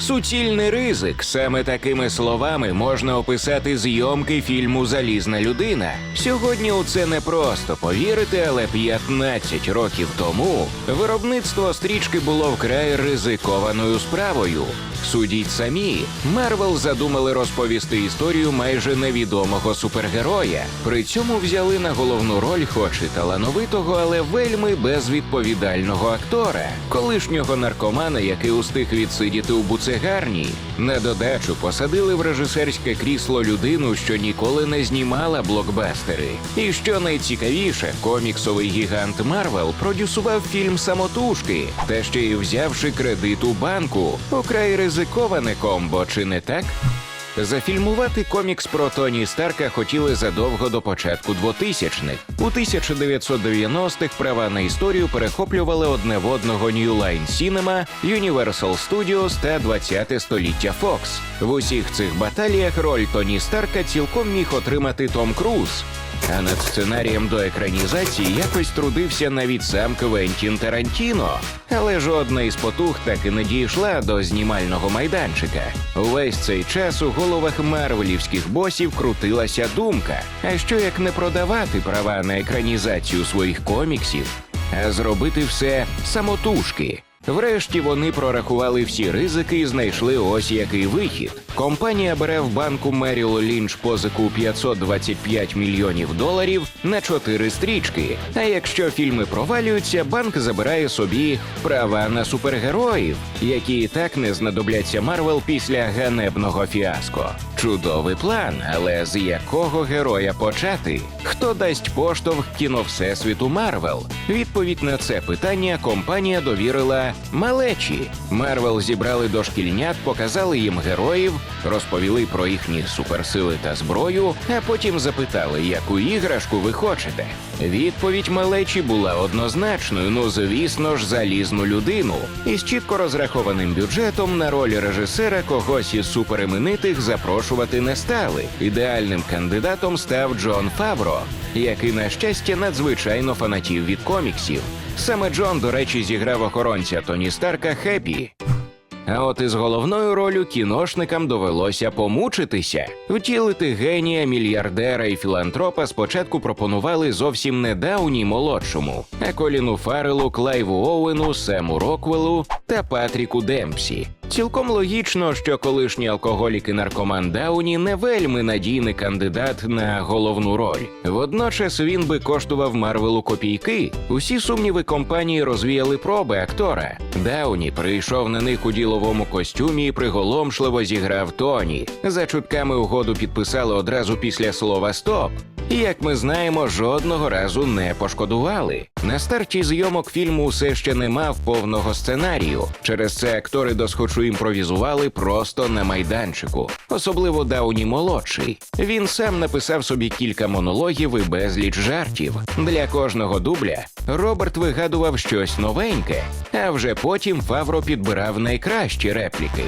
Суцільний ризик. Саме такими словами можна описати зйомки фільму Залізна людина. Сьогодні у це не просто повірити, але 15 років тому виробництво стрічки було вкрай ризикованою справою. Судіть самі, Марвел задумали розповісти історію майже невідомого супергероя. При цьому взяли на головну роль, хоч і талановитого, але вельми безвідповідального актора, колишнього наркомана, який устиг відсидіти у буцегарні. На додачу посадили в режисерське крісло людину, що ніколи не знімала блокбастери. І що найцікавіше, коміксовий гігант Марвел продюсував фільм самотужки, та ще й взявши кредит у банку. Украй ризиковане комбо, чи не так? Зафільмувати комікс про Тоні Старка хотіли задовго до початку 2000-х. У 1990-х права на історію перехоплювали одне в одного New Line Cinema, Universal Studios та 20-те століття Fox. В усіх цих баталіях роль Тоні Старка цілком міг отримати Том Круз. А над сценарієм до екранізації якось трудився навіть сам Квентін Тарантіно. Але жодна із потуг так і не дійшла до знімального майданчика. Увесь цей час у головах марвелівських босів крутилася думка: а що як не продавати права на екранізацію своїх коміксів, а зробити все самотужки. Врешті вони прорахували всі ризики і знайшли ось який вихід. Компанія бере в банку Меріл Лінч позику 525 мільйонів доларів на чотири стрічки. А якщо фільми провалюються, банк забирає собі права на супергероїв, які і так не знадобляться Марвел після ганебного фіаско. Чудовий план, але з якого героя почати? Хто дасть поштовх кіно Всесвіту Марвел? Відповідь на це питання компанія довірила малечі. Марвел зібрали дошкільнят, показали їм героїв, розповіли про їхні суперсили та зброю, а потім запитали, яку іграшку ви хочете. Відповідь малечі була однозначною: ну звісно ж, залізну людину. Із чітко розрахованим бюджетом на роль режисера когось із суперіменитих запрошувати не стали. Ідеальним кандидатом став Джон Фавро, який, на щастя, надзвичайно фанатів від коміксів. Саме Джон, до речі, зіграв охоронця Тоні Старка Хеппі. А от із головною ролью кіношникам довелося помучитися. Втілити генія, мільярдера і філантропа спочатку пропонували зовсім не молодшому, а Коліну Фарелу, Клайву Оуену, Сему Роквелу та Патріку Демпсі. Цілком логічно, що колишній алкоголік і наркоман Дауні не вельми надійний кандидат на головну роль. Водночас він би коштував Марвелу копійки. Усі сумніви компанії розвіяли проби актора. Дауні прийшов на них у діловому костюмі і приголомшливо зіграв Тоні. За чутками угоду підписали одразу після слова Стоп. І, як ми знаємо, жодного разу не пошкодували. На старті зйомок фільму все ще не мав повного сценарію. Через це актори досхочу імпровізували просто на майданчику, особливо Дауні молодший. Він сам написав собі кілька монологів і безліч жартів. Для кожного дубля Роберт вигадував щось новеньке, а вже потім Фавро підбирав найкращі репліки.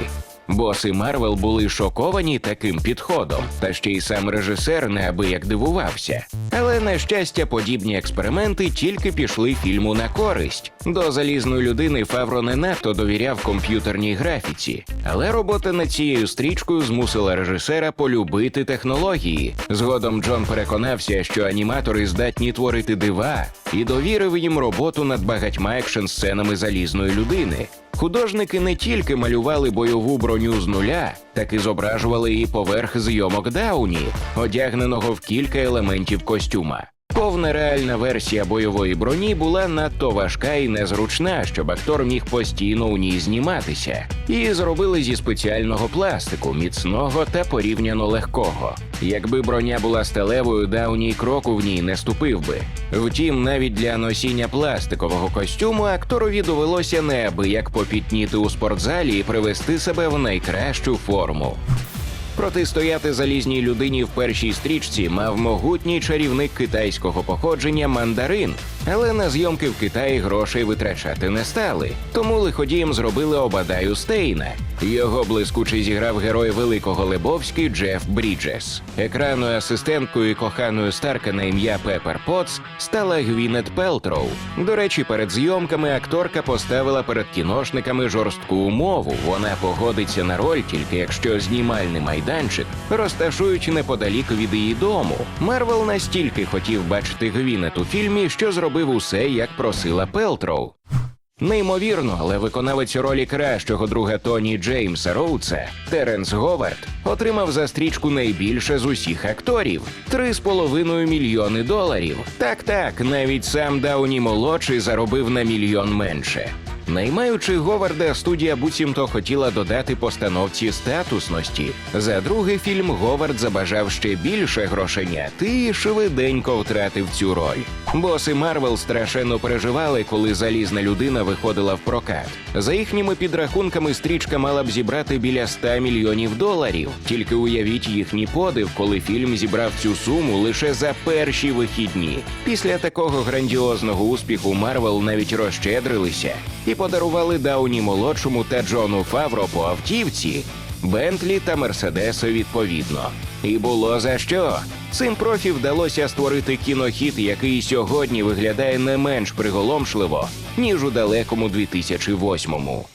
Боси Марвел були шоковані таким підходом, та ще й сам режисер неабияк дивувався. Але на щастя, подібні експерименти тільки пішли фільму на користь. До залізної людини Фавро не надто довіряв комп'ютерній графіці, але робота над цією стрічкою змусила режисера полюбити технології. Згодом Джон переконався, що аніматори здатні творити дива, і довірив їм роботу над багатьма екшн сценами залізної людини. Художники не тільки малювали бойову броню з нуля, так і зображували її поверх зйомок Дауні, одягненого в кілька елементів костюма. Повна реальна версія бойової броні була надто важка і незручна, щоб актор міг постійно у ній зніматися. Її зробили зі спеціального пластику, міцного та порівняно легкого. Якби броня була сталевою, Дауні кроку в ній не ступив би. Втім, навіть для носіння пластикового костюму акторові довелося неабияк попітніти у спортзалі і привести себе в найкращу форму. Протистояти залізній людині в першій стрічці мав могутній чарівник китайського походження мандарин, але на зйомки в Китаї грошей витрачати не стали. Тому лиходієм зробили Обадаю Стейна. Його блискуче зіграв герой Великого Лебовський Джеф Бріджес. Екранною асистенткою і коханою Старка на ім'я Пепер Потс стала Гвінет Пелтроу. До речі, перед зйомками акторка поставила перед кіношниками жорстку умову. Вона погодиться на роль тільки якщо знімальний майданчик розташують неподалік від її дому. Марвел настільки хотів бачити Гвінет у фільмі, що зробив усе, як просила Пелтроу. Неймовірно, але виконавець ролі кращого друга Тоні Джеймса Роуца Теренс Говард отримав за стрічку найбільше з усіх акторів 3,5 мільйони доларів. Так, так, навіть сам Дауні молодший заробив на мільйон менше. Наймаючи Говарда, студія буцімто хотіла додати постановці статусності. За другий фільм Говард забажав ще більше грошенят і швиденько втратив цю роль. Боси Марвел страшенно переживали, коли залізна людина виходила в прокат. За їхніми підрахунками, стрічка мала б зібрати біля 100 мільйонів доларів. Тільки уявіть їхній подив, коли фільм зібрав цю суму лише за перші вихідні. Після такого грандіозного успіху Марвел навіть розщедрилися і подарували Дауні молодшому та Джону Фавро по автівці. Бентлі та Мерседеси відповідно. І було за що. Цим профі вдалося створити кінохіт, який сьогодні виглядає не менш приголомшливо, ніж у далекому 2008-му.